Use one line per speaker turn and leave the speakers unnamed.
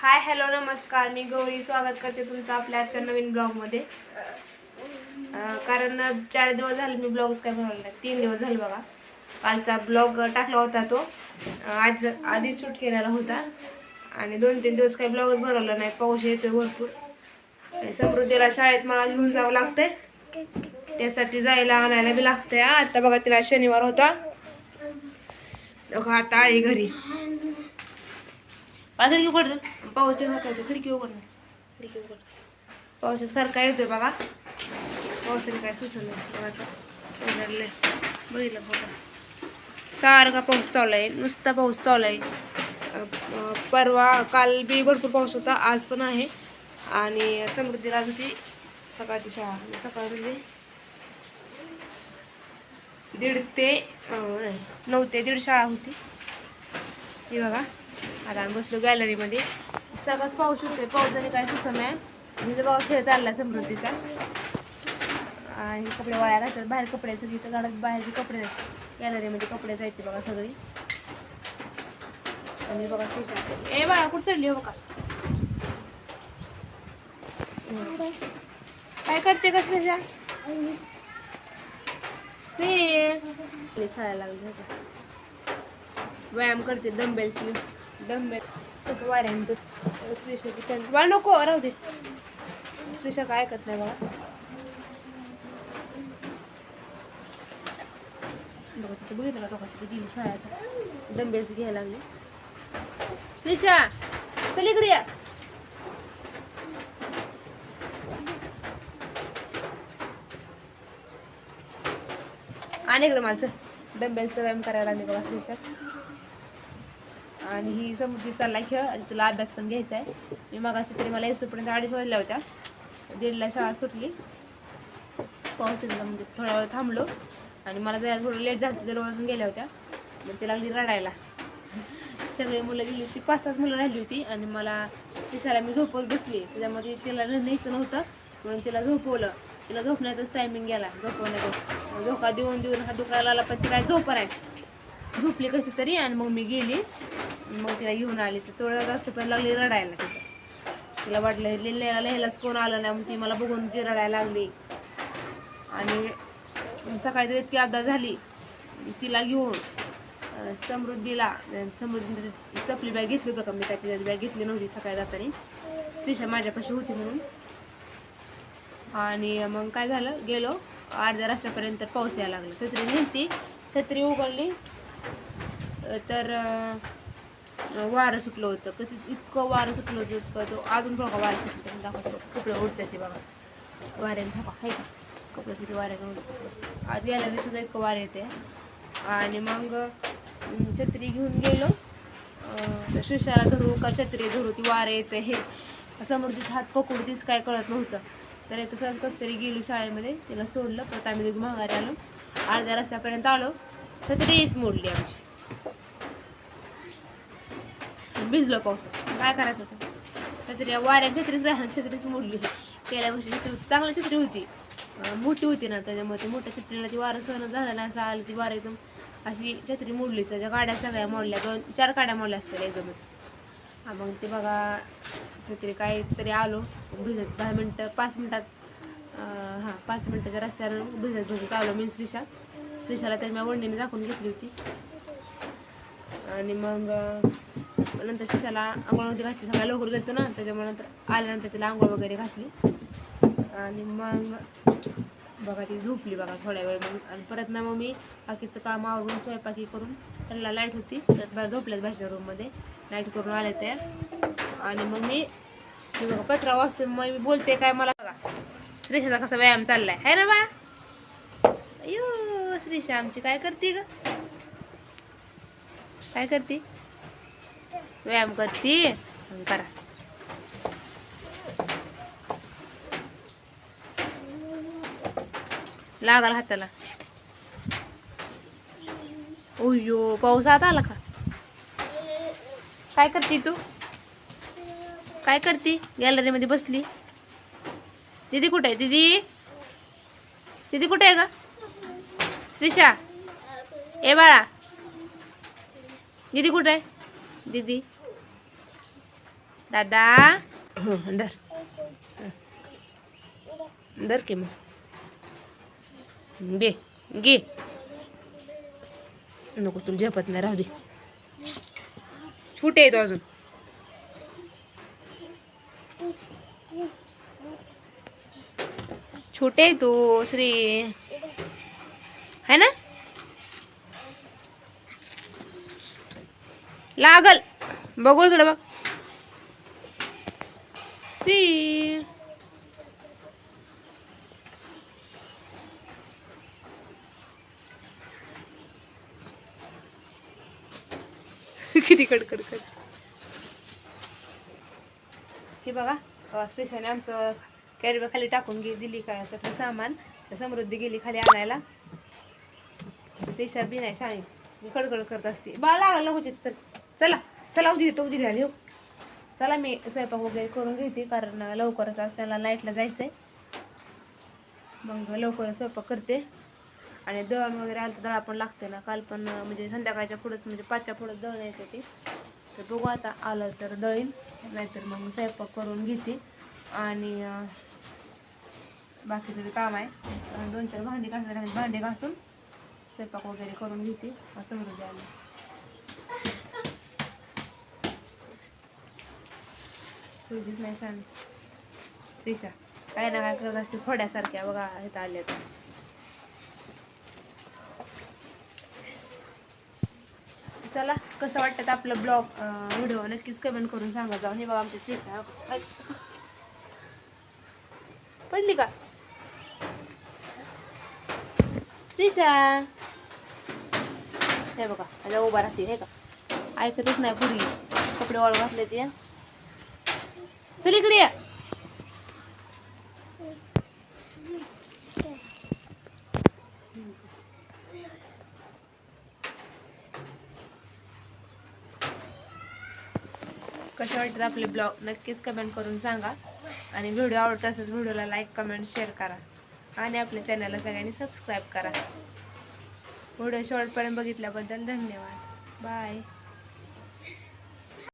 Hi hello नमस्कार. मी गौरी. स्वागत करते तुमचं आपल्या आजच्या नवीन ब्लॉगमध्ये. कारण चार दिवस झाले मी ब्लॉगच काय बनवला नाही तीन दिवस झाले बघा. कालचा ब्लॉग टाकला होता तो. आज आधी शूट केलेला होता. आणि दोन तीन दिवस काही ब्लॉगच बनवला नाही. पाऊस येतोय भरपूर. आणि समृद्धीला शाळेत मला घेऊन जावं लागतंय. त्यासाठी जायला आणायला बी लागतंय. आता बघा तिला शनिवार होता. बघा आता आई घरी. मला खिडकी उघड रे. पाऊस सारखा येतो खिडकी उघड खिडकी उघड पाऊस सारखा येतोय बघा. पावसाने काय सुचलं बघा उघडले बघितलं बघा. सारखा पाऊस चालू आहे. नुसता पाऊस चालू आहे. परवा काल बी भरपूर पाऊस होता. आज पण आहे. आणि समृद्धीला आज होती सकाळची शाळा. सकाळ म्हणजे दीड ते नऊ ते दीड शाळा होती. ही बघा. आता आम्ही बसलो गॅलरीमध्ये सगळंच पाऊस होतोय पावसाने काय सुसम आहे म्हणजे बाबा खेळ चालला समृद्धीचा. आणि कपडे वाळ्या घालतात बाहेर कपडे सगळी तर घरात बाहेरचे कपडे गॅलरीमध्ये कपडे जायचे बघा सगळी. आणि बघा ए बाळा कुठं चढली हो बघा? काय करते कसले जा श्री खेळायला लागले. व्यायाम करते डंबेल्सनी डंबेल वाऱ्याने श्रीषाची पॅन्ट वाळ नको राहू दे. श्रीषा काय ऐकत नाही बघा बघा तिथे बघितलं का तो तिथे गेली घ्यायला लागले. श्रीषा चल इकडे या. आणि इकडे माझं डंबेलचा व्यायाम करायला लागले बघा श्रीषा. आणि ही समृद्धी चालला खेळ आणि तुला अभ्यास पण घ्यायचा आहे. मी मगाशी तरी मला येसोपर्यंत अडीच वाजल्या होत्या. दीडला शाळा सुटली. पावसाला म्हणजे थोडा वेळ थांबलो. आणि मला जरा थोडं लेट झालं दर वाजून गेल्या होत्या. मग ती लागली रडायला. सगळी मुलं गेली होती पाच तास मुलं राहिली होती. आणि मला दिसायला मी झोपत बसली. त्याच्यामध्ये तिला न्यायचं नव्हतं. म्हणून तिला झोपवलं. तिला झोपण्यातच टायमिंग गेला. झोपवण्यातच. झोका देऊन देऊन हा दुखायला आला पण ती काय झोप नाही झोपली कशी तरी आणि मग मी गेली. मग तिला घेऊन आली. तर थोडं जास्त पण लागली रडायला तिथं. तिला वाटलं हे लिहिल्याला लिहायलाच कोण आलं नाही. मग ती मला बघून जी रडायला लागली. आणि सकाळी तर इतकी अपघात झाली. तिला घेऊन समृद्धीला समृद्धी तपली बॅग घेतली होती का मी काय तिला बॅग घेतली नव्हती सकाळी जाताना श्रीशा माझ्यापाशी होती म्हणून. आणि मग काय झालं गेलो. अर्ध्या रस्त्यापर्यंत पाऊस यायला लागला. छत्री नेलती छत्री उघडली. तर वारं सुटलं होतं. कधी इतकं वारं सुटलं होतं इतकं तो अजून बघा वारं सुटलं दाखवतो कपडे उडतात ते बघा. वाऱ्याने झापा आहे का? कपडे किती वाऱ्याने उडतात आज गेल्याने सुद्धा इतकं वारं येते आणि मग छत्री घेऊन गेलो. तर शिरशाला धरू का छत्री धरू? ती वारं येते हे समोरचीच हात पकडू तीच काय कळत नव्हतं. तर तसंच कसं तरी गेलो शाळेमध्ये. तिला सोडलं. परत आम्ही दोघी माघारी आलो. अर्ध्या रस्त्यापर्यंत आलो. तर छत्रीच मोडली आमची. भिजलो पाऊस. काय करायचं होतं छत्री वाऱ्या छत्रीच राहणार छत्रीच मोडली. गेल्या वर्षी छत्री होती चांगली छत्री होती. मोठी होती ना त्याच्यामुळे मोठ्या छत्रीला ती वारं सहन झालं नाही असं आलं ती वारं एकदम अशी छत्री मोडली. त्याच्या गाड्या सगळ्या मोडल्या दोन चार गाड्या मोडल्या असतील एकदमच. हा मग ते बघा छत्री काहीतरी आलो भिजत दहा मिनटं पाच मिनटात हां पाच मिनटाच्या रस्त्यानं भिजत भिजत आलो मी श्रीशा. श्रीशाला तर मी वडणीने झाकून घेतली होती. आणि मग नंतर शिशाला आंघोळमध्ये घातली सगळ्या लवकर गेलतो ना त्याच्यामुळे नंतर आल्यानंतर तिला आंघोळ वगैरे घातली. आणि मग बघा ती झोपली बघा थोड्या वेळ मग. आणि परत ना मग मी बाकीचं काम आवरून स्वयंपाकी करून त्यांना लाइट होती. त्यात बाहेर झोपल्यात बाहेरच्या रूममध्ये लाइट करून आले ते आणि मग मी बघा पत्रा वाचतो मग मी बोलते काय मला बघा. श्रीशाचा कसा व्यायाम चाललाय. है ना बा? अयो श्रीषा आमची काय करते ग? काय करते? व्यायाम करती. करा. लागला हाताला. ओयो पाऊस आता आला का? काय करती तू? काय करती? गॅलरीमध्ये बसली. दीदी कुठे आहे? दीदी? दीदी कुठे आहे का श्रीषा ए बाळा? दीदी कुठे आहे? दीदी. दादा. हो धर धर की मग. घे घे. नको तुला झेपत नाही राहू दे. छोटे येतो अजून. छोटे आहे तू श्री. है ना? लागल. बघू इकडे बघ. श्री. किती कडकड कड हे बघा अं, स्टेशनने आमचं कॅरी खाली टाकून गे दिली काय त्यातलं सामान. तर समृद्धी गेली खाली आणायला. स्टेशन बी नाही शाळी मी कडकड करत असते. बाळ लागल नको तिथं. चला चला उदी देतो उदी आली हो चला मी स्वयंपाक वगैरे करून घेते कारण लवकरच आज त्याला लाईटला आहे मग लवकरच स्वयंपाक करते. आणि दळण वगैरे आलं तर दळा पण लागते ना. काल पण म्हणजे संध्याकाळच्या पुढंच म्हणजे पाचच्या पुढं दळण येते ते तर बघू आता आलं तर दळीन नाहीतर मग स्वयंपाक करून घेते. आणि बाकीचं बी काम आहे. दोन चार भांडी घासायला भांडी घासून स्वयंपाक वगैरे करून घेते. असं म्हणून द्यायला. तुझीच नाही छान. श्रीशा काय ना काय करत असते फोड्यासारख्या बघा इथं आल्या तर चला कसं वाटतं आपलं ब्लॉग व्हिडिओ? नक्कीच कमेंट करून सांगा. जाऊन हे बघा आमची श्रीशा. पडली का? श्रीशा. हे बघा उभा राहते हे का? ऐकतच नाही पूर्वी कपडे वाळू घातले ते. चल इकडे या. कसे वाटतात आपले ब्लॉग नक्कीच कमेंट करून सांगा. आणि व्हिडिओ आवडत असेल व्हिडिओला लाईक कमेंट शेअर करा. आणि आपल्या चॅनलला सगळ्यांनी सबस्क्राईब करा. व्हिडिओ शेवटपर्यंत बघितल्याबद्दल धन्यवाद. बाय